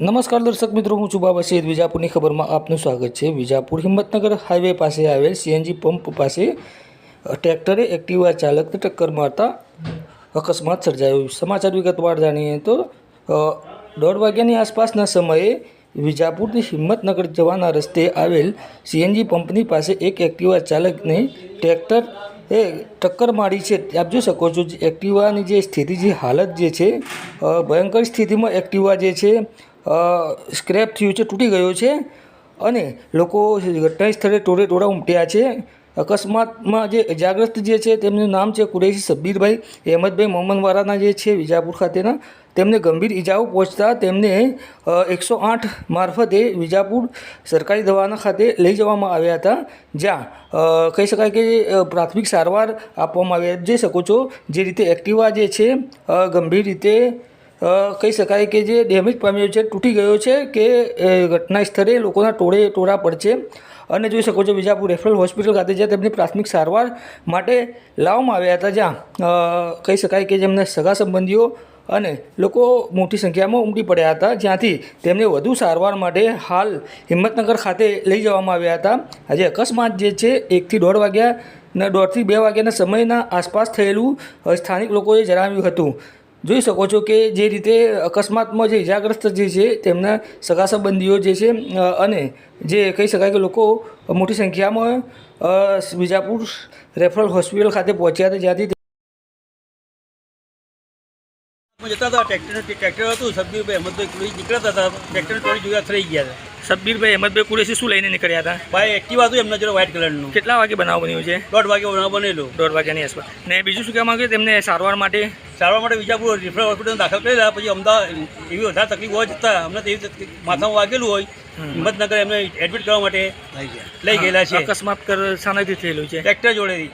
નમસ્કાર દર્શક મિત્રો, હું છું બાબા સૈયદ વિજાપુરની ખબરમાં આપનું સ્વાગત છે. વિજાપુર હિંમતનગર હાઈવે પાસે આવેલ સીએનજી પંપ પાસે ટ્રેક્ટરે એક્ટિવા ચાલકને ટક્કર મારતા અકસ્માત સર્જાયો. સમાચાર વિગતવાર જાણીએ તો દોઢ વાગ્યાની આસપાસના સમયે વિજાપુરથી હિંમતનગર જવાના રસ્તે આવેલ સીએનજી પંપની પાસે એક એક્ટિવા ચાલકને ટ્રેક્ટર એ ટક્કર મારી છે. આપ જોઈ શકો છો એક્ટિવાની જે સ્થિતિ, જે હાલત જે છે ભયંકર સ્થિતિમાં એક્ટિવા જે છે સ્ક્રેપ થયું છે, તૂટી ગયો છે અને લોકો ઘટના સ્થળે ટોળે ટોળા ઉમટ્યા છે. અકસ્માતમાં જે ઇજાગ્રસ્ત જે છે, તેમનું નામ છે કુરેશી સબ્બીરભાઈ, અહેમદભાઈ મોહમ્મદવાળાના જે છે, વિજાપુર ખાતેના. તેમને ગંભીર ઇજાઓ પહોંચતા તેમને એકસો આઠ મારફતે વિજાપુર સરકારી દવાખાના ખાતે લઈ જવામાં આવ્યા હતા. જ્યાં કહી શકાય કે પ્રાથમિક સારવાર આપવામાં આવી. જઈ શકો છો જે રીતે એક્ટિવા જે છે ગંભીર રીતે કહી શકાય કે જે ડેમેજ પામ્યો છે, તૂટી ગયો છે કે ઘટના સ્થળે લોકોના ટોળે ટોળા છે. અને જોઈ શકો છો વિજાપુર રેફરલ હોસ્પિટલ ખાતે જ્યાં તેમની પ્રાથમિક સારવાર માટે લાવવામાં આવ્યા હતા. જ્યાં કહી શકાય કે જેમના સગા સંબંધીઓ અને લોકો મોટી સંખ્યામાં ઉમટી પડ્યા હતા. જ્યાંથી તેમને વધુ સારવાર માટે હાલ હિંમતનગર ખાતે લઈ જવામાં આવ્યા હતા. આજે અકસ્માત જે છે, એકથી દોઢ વાગ્યા ને દોઢથી બે વાગ્યાના સમયના આસપાસ થયેલું સ્થાનિક લોકોએ જણાવ્યું હતું. જોઈ શકો છો કે જે રીતે અકસ્માતમાં જે ઇજાગ્રસ્ત જે છે તેમના સગા સંબંધીઓ જે છે અને જે કહી શકાય કે લોકો મોટી સંખ્યામાં વિજાપુર રેફરલ હોસ્પિટલ ખાતે પહોંચ્યા હતા જ્યાંથી જતા હતા ટ્રેક્ટર ટ્રેક્ટર હતું સબ્બીરભાઈ અહેમદભાઈ કુલી નીકળતા હતા ટ્રેક્ટર થોડી જોયા થઈ ગયા હતા. સબ્બીરભાઈ અહેમદભાઈ કુરેશી શું લઈને નીકળ્યા હતા? ભાઈ એક્ટિવા હતું એમના જોડે વ્હાઇટ કલરનું કેટલા વાગે બનાવ બન્યો છે? દોઢ વાગે બનાવ બનેલું. દોઢ વાગ્યાની આસપાસ. ને બીજું શું કહેવા માંગે? તેમને સારવાર માટે? સારવાર માટે વિજાપુર રિફરલ હોસ્પિટલ દાખલ કરેલા પછી અમદાવાદ એવી વધારે તકલીફ હોવા જતા અમને એવી માથામાં વાગેલું હોય હિંમતનગર એમને એડમિટ કરવા માટે લઈ ગયેલા છે. અકસ્માત કર શાનાથી થયેલું છે. ટ્રેક્ટર જોડેથી.